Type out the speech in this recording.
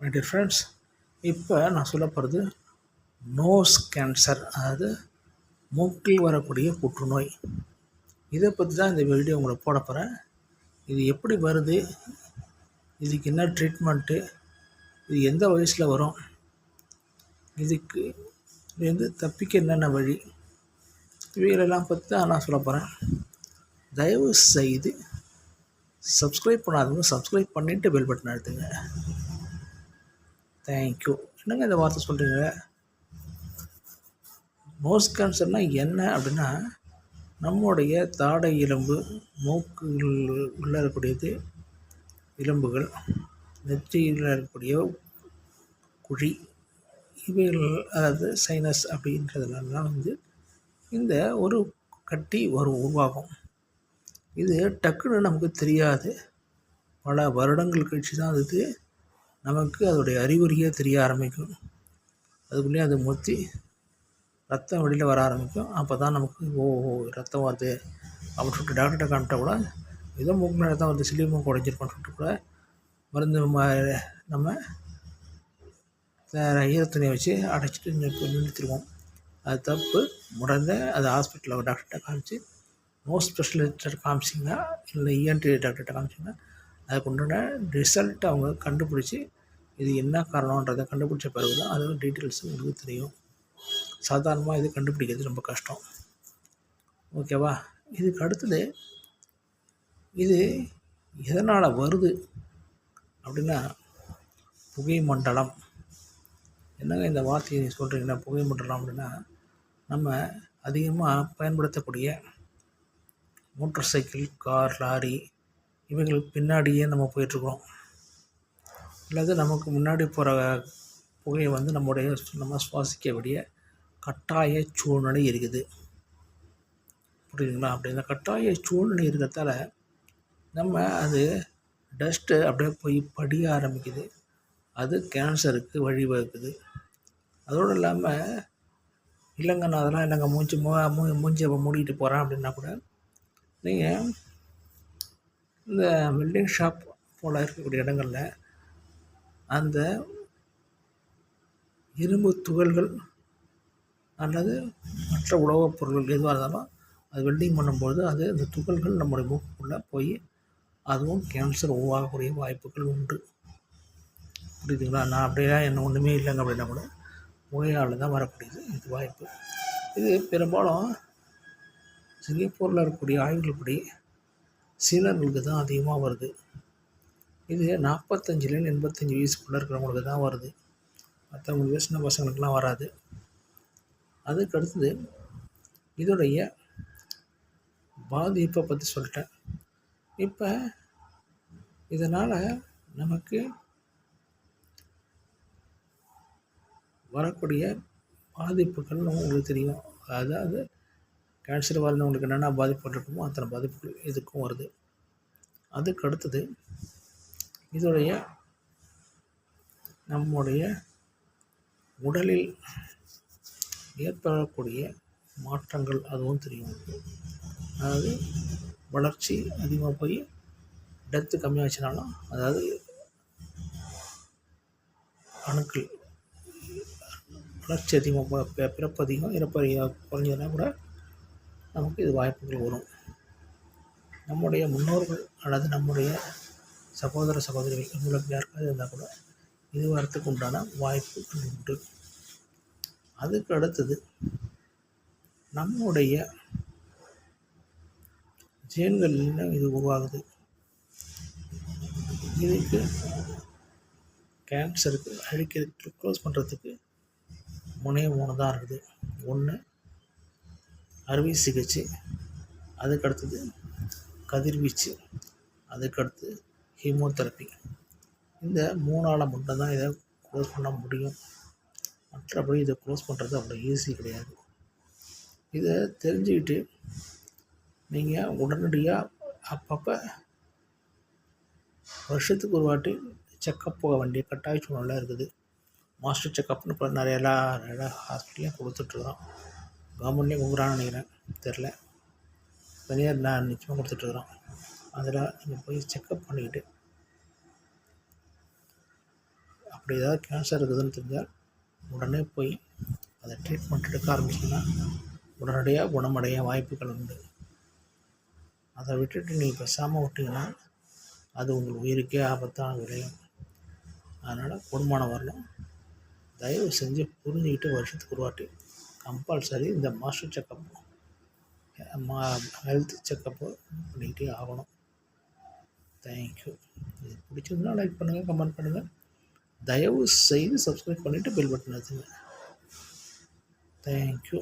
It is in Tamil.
மை டியர் ஃப்ரெண்ட்ஸ் இப்போ நான் சொல்ல போகிறது நோஸ் கேன்சர் அதாவது மூக்கில் வரக்கூடிய புற்றுநோய். இதை பற்றி தான் இந்த வீடியோ உங்களுக்கு போட போகிறேன் இது எப்படி வருது? இதுக்கு என்ன ட்ரீட்மெண்ட்டு இது எந்த வயசில் வரும்? இதுக்கு இதுலேருந்து தப்பிக்க என்னென்ன வழி? இவைகளெல்லாம் பற்றி தான் நான் சொல்ல போகிறேன் தயவு செய்து சப்ஸ்கிரைப் பண்ணாதவங்க சப்ஸ்கிரைப் பண்ணிவிட்டு பெல் பட்டன் எடுத்துங்க தேங்க்யூ என்னங்க இந்த வார்த்தை சொல்கிறீங்க நோஸ் கேன்சர்னால் என்ன அப்படின்னா நம்முடைய தாடை எலும்பு மூக்கு உள்ள இருக்கக்கூடியது எலும்புகள் நெற்றியில் இருக்கக்கூடிய குழி இவைகள் அதாவது சைனஸ் அப்படின்றதுலாம் வந்து இந்த ஒரு கட்டி வரும் உருவாகும். இது டக்குன்னு நமக்கு தெரியாது. பல வருடங்கள் கழிச்சு தான் அது நமக்கு அதோடைய அறிகுறியே தெரிய ஆரம்பிக்கும். அதுக்குள்ளேயே அது முத்தி ரத்தம் வெளியில் வர ஆரம்பிக்கும். அப்போ தான் நமக்கு ஓ ஓ ரத்தம் வருது அப்படின்னு சொல்லிட்டு டாக்டர்கிட்ட காமிட்டா கூட ஏதோ மூக்கு ரத்தம் வருது சிலிமம் குறைஞ்சிருப்பான்னு சொல்லிட்டு கூட மருந்து ம- நம்ம ஈரத்துணியை வச்சு அடைச்சிட்டு நிறுத்திடுவோம். அது தப்பு. உடனே அது ஹாஸ்பிட்டலில் டாக்டர்கிட்ட காமிச்சு நோ ஸ்பெஷலிஸ்ட்டை காமிச்சிங்கன்னா இல்லை இஎன்டி டாக்டர்கிட்ட காமிச்சிங்கன்னா அதுக்கு உண்டான ரிசல்ட் அவங்க கண்டுபிடிச்சி இது என்ன காரணன்றதை கண்டுபிடிச்ச பிறகு தான் அதோட டீட்டெயில்ஸ் உங்களுக்கு தெரியும். சாதாரணமாக இது கண்டுபிடிக்கிறது ரொம்ப கஷ்டம். ஓகேவா இதுக்கு அடுத்தது இது எதனால் வருது அப்படின்னா புகை மண்டலம். என்னங்க இந்த வார்த்தையை நீ சொல்கிறீங்கன்னா புகை மண்டலம் அப்படின்னா நம்ம அதிகமாக பயன்படுத்தக்கூடிய மோட்டர் சைக்கிள் கார் லாரி இவைகள் பின்னாடியே நம்ம போயிட்டுருக்கோம் அல்லது நமக்கு முன்னாடி போகிற புகையை வந்து நம்முடைய நம்ம சுவாசிக்கக்கூடிய கட்டாய சூழ்நிலை இருக்குது. புரியுதுங்களா? அப்படி இந்த கட்டாய சூழ்நிலை இருக்கிறதால நம்ம அது டஸ்ட்டு அப்படியே போய் படிய ஆரம்பிக்குது. அது கேன்சருக்கு வழிவகுக்குது அதோடு இல்லாமல் இல்லைங்க நான் அதெல்லாம் இல்லைங்க. மூஞ்சி மூ மூ மூஞ்சி மூடிக்கிட்டு போகிறேன் அப்படின்னா கூட நீங்கள் இந்த வெல்டிங் ஷாப் போல் இருக்கக்கூடிய இடங்களில் அந்த இரும்பு துகள்கள் அல்லது மற்ற உலோகப் பொருட்கள் எதுவாக இருந்தாலும் அது வெல்டிங் பண்ணும்போது அது அந்த துகள்கள் நம்முடைய மூக்குக்குள்ளே போய் அதுவும் கேன்சர் உருவாகக்கூடிய வாய்ப்புகள் உண்டு. புரியுதுங்களா? நான் அப்படியே என்ன ஒன்றுமே இல்லைங்க அப்படின்னா கூட புகையால் தான் வரக்கூடியது இது வாய்ப்பு. இது பெரும்பாலும் சிங்கப்பூரில் இருக்கக்கூடிய ஆய்வுகள்படி சீனர்களுக்கு தான் அதிகமாக வருது. இது நாற்பத்தஞ்சிலேருந்து எண்பத்தஞ்சு வயசுக்குள்ளே இருக்கிறவங்களுக்கு தான் வருது. மற்றவங்களுக்கு சின்ன பசங்களுக்கெலாம் வராது. அதுக்கு அடுத்தது இதோடைய பாதிப்பை பற்றி சொல்லிட்டேன். இப்போ இதனால் நமக்கு வரக்கூடிய பாதிப்புகள் உங்களுக்கு தெரியும். அதாவது கேன்சர் வரவங்களுக்கு என்னென்ன பாதிப்புகள் இருக்குமோ அத்தனை பாதிப்புகள் இதுக்கும் வருது. அதுக்கு அடுத்தது இதோடைய நம்முடைய உடலில் ஏற்படக்கூடிய மாற்றங்கள் அதுவும் தெரியும். அதாவது வளர்ச்சி அதிகமாக போய் டெத்து கம்மியாச்சுனாலும் அதாவது அணுக்கள் வளர்ச்சி அதிகமாக பிறப்பு அதிகம் இறப்பு குறைஞ்சதுனா கூட நமக்கு இது வாய்ப்புகள் வரும். நம்முடைய முன்னோர்கள் அல்லது நம்முடைய சகோதர சகோதரிகள் இவங்களுக்கு யாருக்காவது இருந்தால் கூட இது வரத்துக்கு உண்டான வாய்ப்பு உண்டு. அதுக்கு அடுத்தது நம்முடைய ஜேன்களில் இது உருவாகுது? இதுக்கு கேன்சருக்கு அழிக்கிறதுக்கு க்ளோஸ் பண்ணுறதுக்கு முனைய மூணு தான் இருக்குது. ஒன்று அறுவை சிகிச்சை அதுக்கு அடுத்தது கதிர்வீச்சு அதுக்கடுத்து ஹீமோதெரப்பி இந்த மூணால் மட்டும்தான் இதை க்ளோஸ் பண்ண முடியும். மற்றபடி இதை க்ளோஸ் பண்ணுறது அவ்வளோ ஈஸி கிடையாது. இதை தெரிஞ்சுக்கிட்டு நீங்கள் உடனடியாக அப்பப்போ வருஷத்துக்கு ஒரு வாட்டி செக்கப் போக வேண்டிய கட்டாய சூழ்நிலை இருக்குது. மாஸ்டர் செக்கப்னு இப்போ நிறைய எல்லா நிறையா ஹாஸ்பிட்டலையும் கொடுத்துட்ருக்குறோம் கவர்மெண்ட்லேயும் கொடுக்குறான்னு நினைக்கிறேன். தெரில தனியார் நான் நிச்சயமாக கொடுத்துட்ருக்குறோம் அதில் நீங்கள் போய் செக்கப் பண்ணிக்கிட்டு அப்படி ஏதாவது கேன்சர் இருக்குதுன்னு தெரிஞ்சால் உடனே போய் அதை ட்ரீட்மெண்ட் எடுக்க ஆரம்பிச்சிங்கன்னா உடனடியாக குணமடைய வாய்ப்புகள் உண்டு. அதை விட்டுட்டு நீங்கள் பேசாமல் விட்டிங்கன்னா அது உங்கள் உயிருக்கே ஆபத்தான விளையும். அதனால் கூடுமானம் வரணும். தயவு செஞ்சு புரிஞ்சுக்கிட்டு வருஷத்துக்கு ஒரு வாட்டி கம்பல்சரி இந்த மாஸ்டர் செக்கப் மா ஹெல்த் செக்கப்பு பண்ணிக்கிட்டே ஆகணும். தேங்க்யூ இது பிடிச்சிருந்தா லைக் பண்ணுங்கள் கமெண்ட் பண்ணுங்கள் தயவு செய்து சப்ஸ்கிரைப் பண்ணிவிட்டு பெல் பட்டன் வச்சுங்க தேங்க்யூ